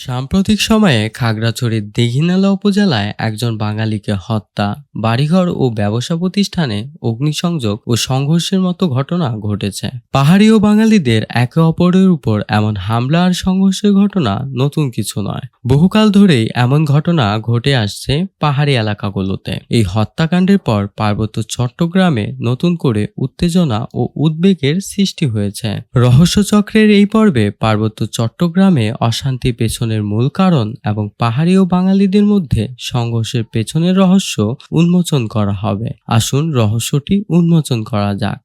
সাম্প্রতিক সময়ে খাগড়াছড়ির দীঘিনালা উপজেলায় একজন বাঙালিকে হত্যা, বাড়িঘর ও ব্যবসা প্রতিষ্ঠানে অগ্নিসংযোগ ও সংঘর্ষের মতো ঘটনা ঘটেছে। পাহাড়ি ও বাঙালিদের একে অপরের উপর এমন হামলা আর সংঘর্ষের ঘটনা নতুন কিছু নয়। বহুকাল ধরেই এমন ঘটনা ঘটে আসছে পাহাড়ি এলাকাগুলোতে। এই হত্যাকাণ্ডের পর পার্বত্য চট্টগ্রামে নতুন করে উত্তেজনা ও উদ্বেগের সৃষ্টি হয়েছে। রহস্যচক্রের এই পর্বে পার্বত্য চট্টগ্রামে অশান্তি পেছনের মূল কারণ এবং পাহাড়ি ও বাঙালিদের মধ্যে সংঘর্ষের পেছনের রহস্য উন্মোচন করা হবে। আসুন রহস্যটি উন্মোচন করা যাক।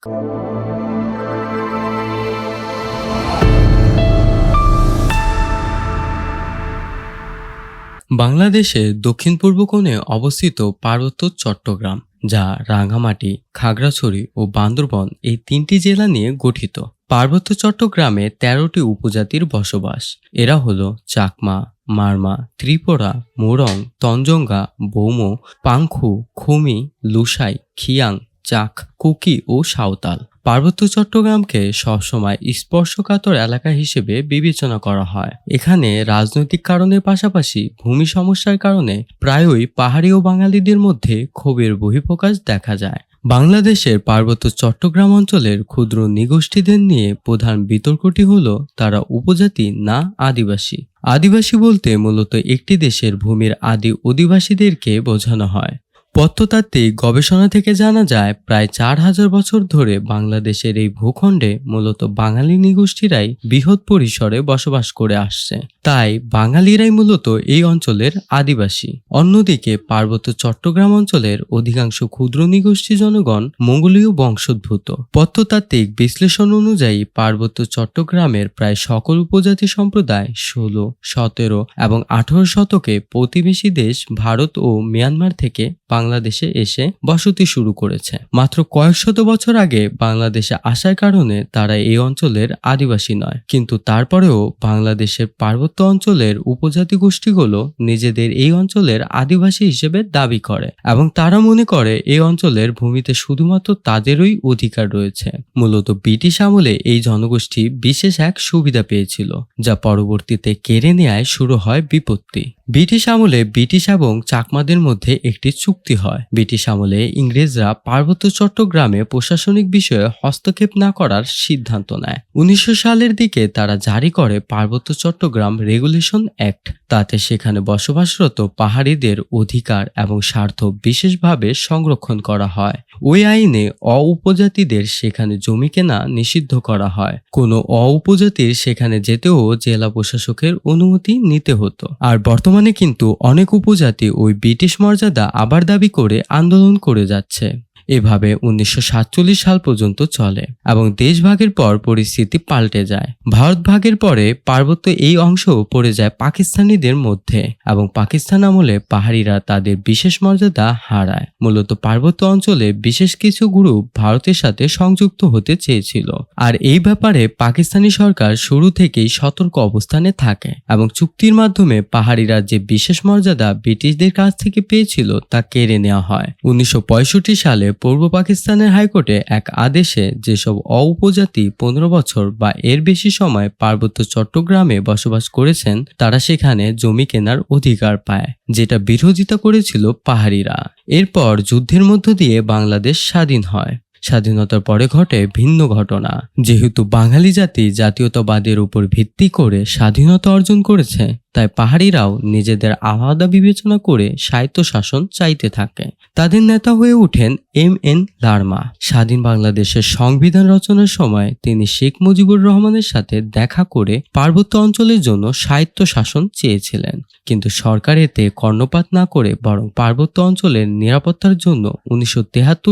বাংলাদেশে দক্ষিণ পূর্ব কোণে অবস্থিত পার্বত্য চট্টগ্রাম, যা রাঙামাটি খাগড়াছড়ি ও বান্দরবন এই তিনটি জেলা নিয়ে গঠিত। পার্বত্য চট্টগ্রামে তেরোটি উপজাতির বসবাস। এরা হলো চাকমা, মারমা, ত্রিপুরা, মোরং, তঞ্জঙ্গা, বৌমো, পাংখু, খুমি, লুসাই, খিয়াং, চাক, কুকি ও সাঁওতাল। পার্বত্য চট্টগ্রামকে সবসময় স্পর্শকাতর এলাকা হিসেবে বিবেচনা করা হয়। এখানে রাজনৈতিক কারণের পাশাপাশি ভূমি সমস্যার কারণে প্রায়ই পাহাড়ি ও বাঙালিদের মধ্যে ক্ষোভের বহিঃপ্রকাশ দেখা যায়। বাংলাদেশের পার্বত্য চট্টগ্রাম অঞ্চলের ক্ষুদ্র নিগোষ্ঠীদের নিয়ে প্রধান বিতর্কটি হল, তারা উপজাতি না আদিবাসী। আদিবাসী বলতে মূলত একটি দেশের ভূমির আদি অধিবাসীদেরকে বোঝানো হয়। প্রত্নতাত্ত্বিক গবেষণা থেকে জানা যায়, প্রায় চার হাজার বছর ধরে বাংলাদেশের এই ভূখণ্ডে মূলত বাঙালি নিগোষ্ঠীরাই বৃহৎ পরিসরে বসবাস করে আসছে। তাই বাঙালিরাই মূলত এই অঞ্চলের আদিবাসী। অন্যদিকে পার্বত্য চট্টগ্রাম অঞ্চলের অধিকাংশ ক্ষুদ্র নিগোষ্ঠী জনগণ মঙ্গোলীয় বংশোদ্ভূত। প্রত্নতাত্ত্বিক বিশ্লেষণ অনুযায়ী পার্বত্য চট্টগ্রামের প্রায় সকল উপজাতি সম্প্রদায় ষোলো, সতেরো এবং আঠারো শতকে প্রতিবেশী দেশ ভারত ও মিয়ানমার থেকে বাংলাদেশে এসে বসতি শুরু করেছে। মাত্র কয়েক শত বছর আগে বাংলাদেশে আসার কারণে তারা এই অঞ্চলের আদিবাসী নয়। কিন্তু তারপরেও বাংলাদেশের পার্বত্য অঞ্চলের উপজাতি গোষ্ঠীগুলো নিজেদের এই অঞ্চলের আদিবাসী হিসেবে দাবি করে এবং তারা মনে করে এই অঞ্চলের ভূমিতে শুধুমাত্র তাদেরই অধিকার রয়েছে। মূলত ব্রিটিশ আমলে এই জনগোষ্ঠী বিশেষ এক সুবিধা পেয়েছিল, যা পরবর্তীতে কেড়ে নেয়ায় শুরু হয় বিপত্তি। ব্রিটিশ আমলে ব্রিটিশ এবং চাকমাদের মধ্যে একটি চুক্তি হয়। ব্রিটিশ আমলে ইংরেজরা পার্বত্য চট্টগ্রামে প্রশাসনিক বিষয়ে হস্তক্ষেপ না করার সিদ্ধান্ত নেয়। উনিশশো সালের দিকে তারা জারি করে পার্বত্য চট্টগ্রাম রেগুলেশন অ্যাক্ট। তাতে সেখানে বসবাসরত পাহাড়িদের অধিকার এবং স্বার্থ বিশেষভাবে সংরক্ষণ করা হয়। ওই আইনে অ উপজাতিদের সেখানে জমি কেনা নিষিদ্ধ করা হয়। কোনো অ উপজাতির সেখানে যেতেও জেলা প্রশাসকের অনুমতি নিতে হতো। আর বর্তমানে কিন্তু অনেক উপজাতি ওই ব্রিটিশ মর্যাদা আবার দাবি করে আন্দোলন করে যাচ্ছে। এভাবে উনিশশো সাতচল্লিশ সাল পর্যন্ত চলে এবং দেশ ভাগের পর পরিস্থিতি পাল্টে যায়। ভারত ভাগের পরে পার্বত্য এই অংশ পড়ে যায় পাকিস্তানিদের মধ্যে এবং পাকিস্তান আমলে পাহাড়িরা তাদের বিশেষ মর্যাদা হারায়। মূলত পার্বত্য অঞ্চলে বিশেষ কিছু গ্রুপ ভারতের সাথে সংযুক্ত হতে চেয়েছিল। আর এই ব্যাপারে পাকিস্তানি সরকার শুরু থেকেই সতর্ক অবস্থানে থাকে এবং চুক্তির মাধ্যমে পাহাড়িরা যে বিশেষ মর্যাদা ব্রিটিশদের কাছ থেকে পেয়েছিল তা কেড়ে নেওয়া হয়। উনিশশো পঁয়ষট্টি সালে পূর্ব পাকিস্তানের হাইকোর্টে এক আদেশে যেসব অউপজাতি পনেরো বছর বা এর বেশি সময় পার্বত্য চট্টগ্রামে বসবাস করেছেন, তারা সেখানে জমি কেনার অধিকার পায়, যেটা বিরোধিতা করেছিল পাহাড়িরা। এরপর যুদ্ধের মধ্য দিয়ে বাংলাদেশ স্বাধীন হয়। স্বাধীনতার পরে ঘটে ভিন্ন ঘটনা। যেহেতু বাঙালি জাতি জাতীয়তাবাদের উপর ভিত্তি করে স্বাধীনতা অর্জন করেছে তাই পাহাড়িরাও নিজেদের আলাদা বিবেচনা করে সাহিত্য শাসন চাইতে থাকে। তাদের নেতা হয়ে ওঠেন এম এন লারমা। স্বাধীন বাংলাদেশের সংবিধান রচনার সময় তিনি শেখ মুজিবুর রহমানের সাথে দেখা করে পার্বত্য অঞ্চলের জন্য সাহিত্য শাসন চেয়েছিলেন। কিন্তু সরকার এতে কর্ণপাত না করে বরং পার্বত্য অঞ্চলের নিরাপত্তার জন্য উনিশশো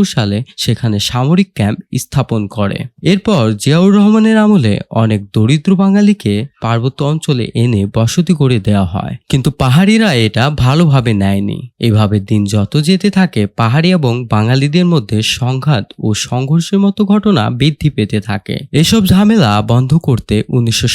সালে সেখানে সামরিক ক্যাম্প স্থাপন করে। এরপর জিয়াউর রহমানের আমলে অনেক দরিদ্র বাঙালিকে পার্বত্য অঞ্চলে এনে বসতি করে করে দেওয়া হয়। কিন্তু পাহাড়িরা এটা ভালোভাবে নেয়নি। এভাবে দিন যত যেতে থাকে, পাহাড়ি এবং বাঙালিদের মধ্যে সংঘাত ও সংঘর্ষের মতো ঘটনা বৃদ্ধি পেতে থাকে। এসব ঝামেলা বন্ধ করতে উনিশশো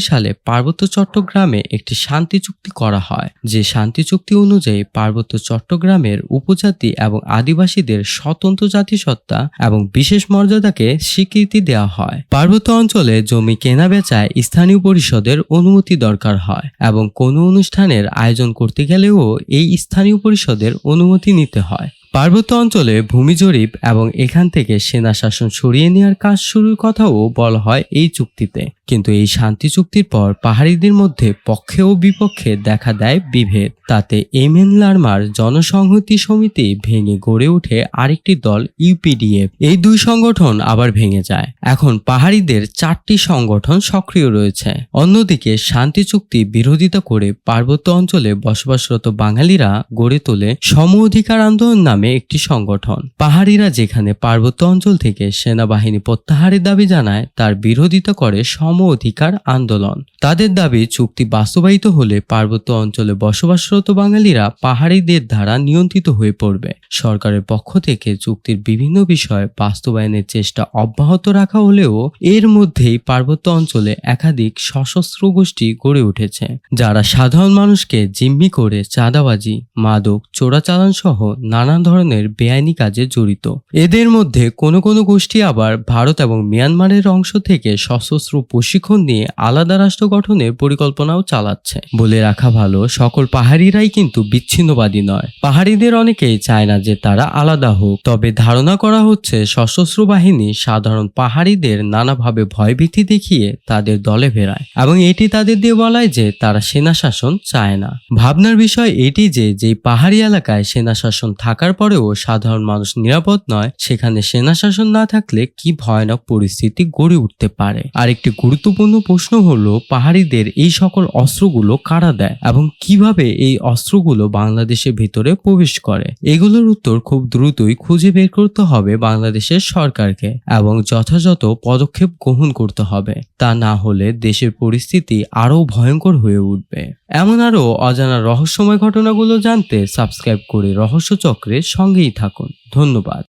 সালে পার্বত্য চট্টগ্রামে একটি শান্তি চুক্তি করা হয়। যে শান্তি চুক্তি অনুযায়ী পার্বত্য চট্টগ্রামের উপজাতি এবং আদিবাসীদের স্বতন্ত্র জাতিসত্তা এবং বিশেষ মর্যাদাকে স্বীকৃতি দেওয়া হয়। পার্বত্য অঞ্চলে জমি কেনা বেচায় স্থানীয় পরিষদের অনুমতি দরকার হয় এবং কোনো অনুষ্ঠানের আয়োজন করতে গেলেও এই স্থানীয় পরিষদের অনুমতি নিতে হয়। পার্বত্য অঞ্চলে ভূমি জরিপ এবং এখান থেকে সেনা শাসন সরিয়ে নেওয়ার কাজ শুরুর কথাও বলা হয় এই চুক্তিতে। কিন্তু এই শান্তি চুক্তির পর পাহাড়িদের মধ্যে পক্ষে ও বিপক্ষে দেখা দেয় বিভেদ। তাতে এম এন লার্মার জনসংহতি সমিতি ভেঙে গড়ে ওঠে আরেকটি দল ইউপিডিএফ এই দুই সংগঠন আবার ভেঙে যায়। এখন পাহাড়িদের চারটি সংগঠন সক্রিয় রয়েছে। অন্যদিকে শান্তি চুক্তি বিরোধিতা করে পার্বত্য অঞ্চলে বসবাসরত বাঙালিরা গড়ে তোলে সম অধিকার আন্দোলন নামে একটি সংগঠন। পাহাড়িরা যেখানে পার্বত্য অঞ্চল থেকে সেনাবাহিনী প্রত্যাহারের দাবি জানায়, তার বিরোধিতা করে সম অধিকার আন্দোলন। তাদের দাবি, চুক্তি বাস্তবায়িত হলে পার্বত্য অঞ্চলে বসবাসরত বাঙালিরা পাহাড়িদের দ্বারা নিয়ন্ত্রিত হয়ে পড়বে। সরকারের পক্ষ থেকে চুক্তির বিভিন্ন বিষয় বাস্তবায়নের চেষ্টা অব্যাহত রাখা হলেও এর মধ্যেই পার্বত্য অঞ্চলে একাধিক সশস্ত্র গোষ্ঠী গড়ে উঠেছে, যারা সাধারণ মানুষকে জিম্মি করে চাঁদাবাজি, মাদক, চোরাচালান সহ নানা ধরনের বেআইনি কাজে জড়িত। এদের মধ্যে কোনো কোনো গোষ্ঠী আবার ভারত এবং মিয়ানমারের অংশ থেকে সশস্ত্র প্রশিক্ষণ নিয়ে আলাদা রাষ্ট্র গঠনের পরিকল্পনাও চালাচ্ছে। বলে রাখা ভালো, সকল পাহাড়িরাই কিন্তু বিচ্ছিন্নবাদী নয়। পাহাড়িদের অনেকেই চায় না যে তারা আলাদা হোক। তবে ধারণা করা হচ্ছে সশস্ত্র বাহিনী সাধারণ পাহাড়িদের নানাভাবে ভয়ভীতি দেখিয়ে তাদের দলে ফেরায় এবং এটি তাদের দিয়ে বলায় যে তারা সেনা শাসন চায় না। ভাবনার বিষয় এটি যে, যেই পাহাড়ি এলাকায় সেনা শাসন থাকার পরেও সাধারণ মানুষ নিরাপদ নয়, সেখানে সেনা শাসন না থাকলে কি ভয়ানক পরিস্থিতি গড়ে উঠতে পারে? আর একটি গুরুত্বপূর্ণ প্রশ্ন হলো, পাহাড়িদের এই সকল অস্ত্রগুলো কারা দেয় এবং কীভাবে এই অস্ত্রগুলো বাংলাদেশের ভিতরে প্রবেশ করে। এগুলোর উত্তর খুব দ্রুতই খুঁজে বের করতে হবে বাংলাদেশের সরকারকে এবং যথাযথ পদক্ষেপ গ্রহণ করতে হবে। তা না হলে দেশের পরিস্থিতি আরও ভয়ঙ্কর হয়ে উঠবে। এমন আরও অজানা রহস্যময় ঘটনাগুলো জানতে সাবস্ক্রাইব করে রহস্য চক্রের সঙ্গেই থাকুন। ধন্যবাদ।